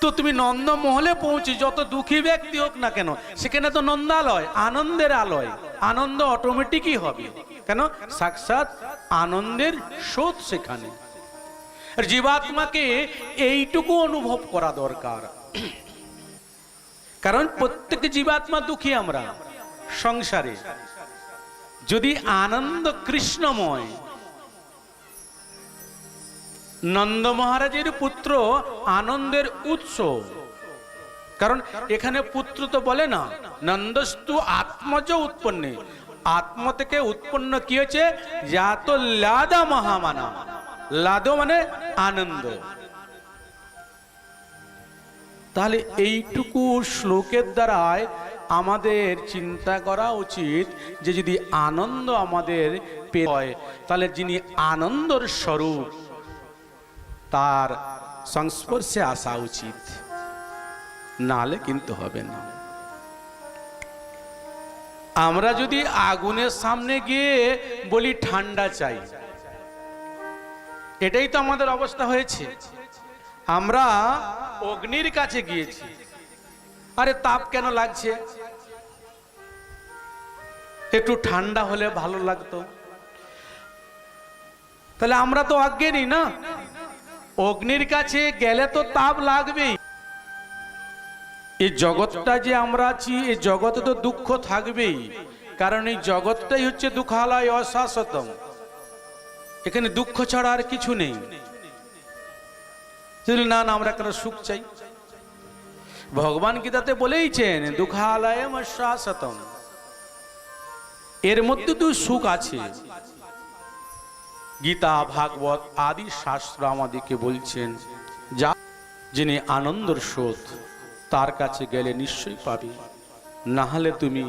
তো তুমি নন্দমহলে পৌঁছে, যত দুঃখী ব্যক্তি হোক না কেন, সেখানে তো নন্দালয়, আনন্দের আলয়। আনন্দ অটোমেটিকই হবে। কেন? সাক্ষাৎ আনন্দের স্রোত সেখানে। জীবাত্মাকে এইটুকু অনুভব করা দরকার। কারণ প্রত্যেক জীবাত্মা দুঃখী আমরা সংসারে। যদি আনন্দ কৃষ্ণময় নন্দ মহারাজের পুত্র আনন্দের উৎস কারণ এখানে পুত্র তো বলে না, নন্দস্তু আত্মজ উৎপন্নে। আত্ম থেকে উৎপন্ন কি হয়েছে জাত লাদা মহামানা। লাদো মানে আনন্দ। তাহলে এইটুকু শ্লোকের দ্বারায় আমাদের চিন্তা করা উচিত যে যদি আনন্দ আমাদের পেয়ে হয়, তাহলে যিনি আনন্দর স্বরূপ তার সংস্পর্শে আসা উচিত। নালে কিন্তু হবে না। আমরা যদি আগুনের সামনে গিয়ে বলি ঠান্ডা চাই, এটাই তো আমাদের অবস্থা হয়েছে। আমরা অগ্নির কাছে গিয়েছি। আরে তাপ কেন লাগছে? একটু ঠান্ডা হলে ভালো লাগতো। তাহলে আমরা তো অজ্ঞানী না? অগ্নির কাছে গেলে তো তাপ লাগবেই। এই জগৎটা যে আমরা আছি, এই জগতে তো দুঃখ থাকবেই। কারণ এই জগৎটাই হচ্ছে দুঃখালয় অশাশ্বতম। এখানে দুঃখ ছাড়া আর কিছু নেই। না না, আমরা কেন সুখ চাই? ভগবান গীতাতে বলেইছেন দুঃখালয় শাশ্বতম এর মধ্যে তো সুখ আছে। গীতা, ভাগবত আদি শাস্ত্র আমাদেরকে বলছেন, যা যিনি আনন্দর স্রোত, তার কাছে গেলে নিশ্চয়ই পাবে। না হলে তুমি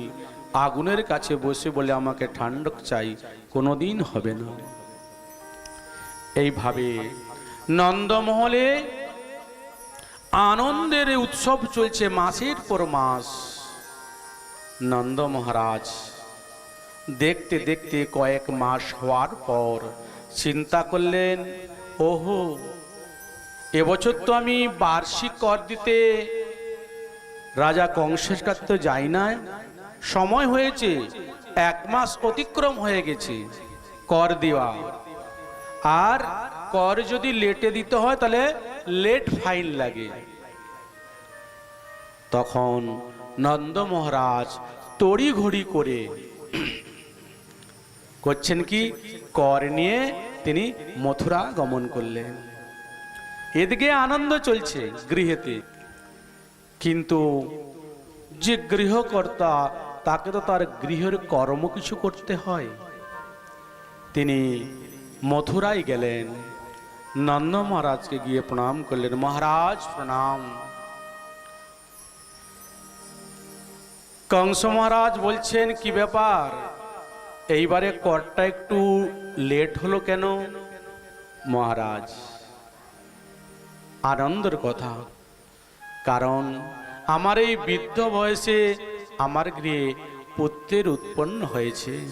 আগুনের কাছে বসে বলে আমাকে ঠান্ডক চাই, কোনোদিন হবে না। এইভাবে নন্দমহলে আনন্দের উৎসব চলছে মাসের পর মাস। নন্দ মহারাজ, দেখতে দেখতে কয়েক মাস হওয়ার পর চিন্তা করলেন, ওহো, এবছর তো আমি বার্ষিক কর দিতে রাজা কংসের কাছে তো যাই না সময় হয়েছে, এক মাস অতিক্রম হয়ে গেছে, কর দেওয়া। আর কর যদি লেটে দিতে হয়, তাহলে লেট ফাইন লাগে। তখন নন্দ মহারাজ তড়ি ঘড়ি করে করছেন কি? কর নিয়ে তিনি মথুরা গমন করলেন। এদিকে আনন্দ চলছে গৃহেতে। কিন্তু যে গৃহকর্তা, তাকে তো তার গৃহের কর্ম কিছু করতে হয়। তিনি মথুরায় গেলেন। নন্দ মহারাজকে গিয়ে প্রণাম করলেন। মহারাজ, প্রণাম। কংস মহারাজ বলছেন, কি ব্যাপার? এইবারে করটা একটু লেট হলো কেন? মহারাজ, আনন্দের কথা। কারণ আমার এই বৃদ্ধ বয়সে আমার গৃহে পুত্রের উৎপন্ন হয়েছে।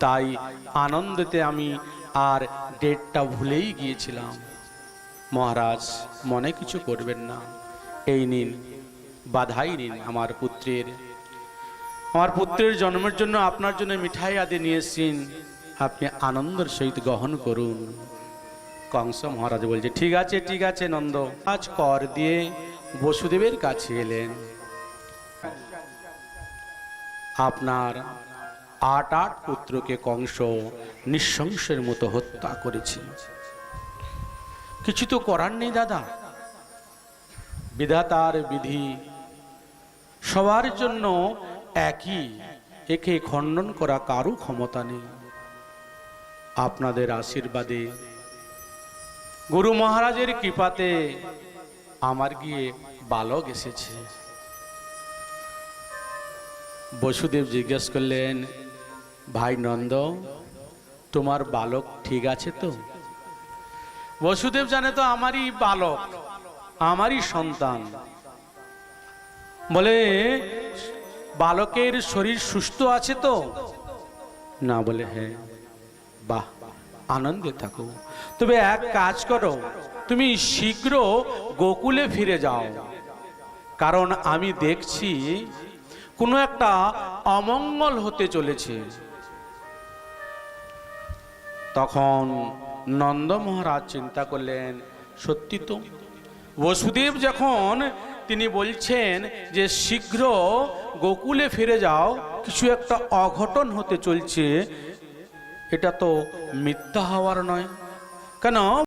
তাই আনন্দতে আমি আর ডেটটা ভুলেই গিয়েছিলাম। মহারাজ, মনে কিছু করবেন না। এই নিন, বাধাই নিন আমার পুত্রের আমার পুত্রের জন্মের জন্য আপনার জন্য মিঠাই আদি নিয়ে এসেছেন। আপনি আনন্দের সহিত গ্রহণ করুন। কংস মহারাজ বলছে, ঠিক আছে ঠিক আছে নন্দ, আজ কর দিয়ে বসুদেবের কাছে এলেন। আপনার আট আট পুত্রকে কংস নিঃশংসের মতো হত্যা করেছে। কিছু তো করার নেই দাদা। বিধাতার বিধি সবার জন্য একই, একে খণ্ডন করা কারও ক্ষমতা নেই। আপনাদের আশীর্বাদে, গুরু মহারাজের কৃপাতে আমার গিয়ে বালক এসেছে। বসুদেব জিজ্ঞেস করলেন, ভাই নন্দ, তোমার বালক ঠিক আছে তো? বসুদেব জানে তো আমারই বালক, আমারই সন্তান। বলে বালকের শরীর সুস্থ আছে তো? না বলে হ্যাঁ। বাহ, আনন্দে থাকো। তবে এক কাজ করো, তুমি শীঘ্র গোকুলে ফিরে যাও। কারণ আমি দেখছি কোনো একটা অমঙ্গল হতে চলেছে। তখন নন্দ মহারাজ চিন্তা করলেন, সত্যি তো? বসুদেব যখন তিনি বলছেন যে শীঘ্র গোকুলে ফিরে যাও কিছু একটা অঘটন হতে চলছে। এটা তো মিথ্যা হওয়ার নয়। কেন?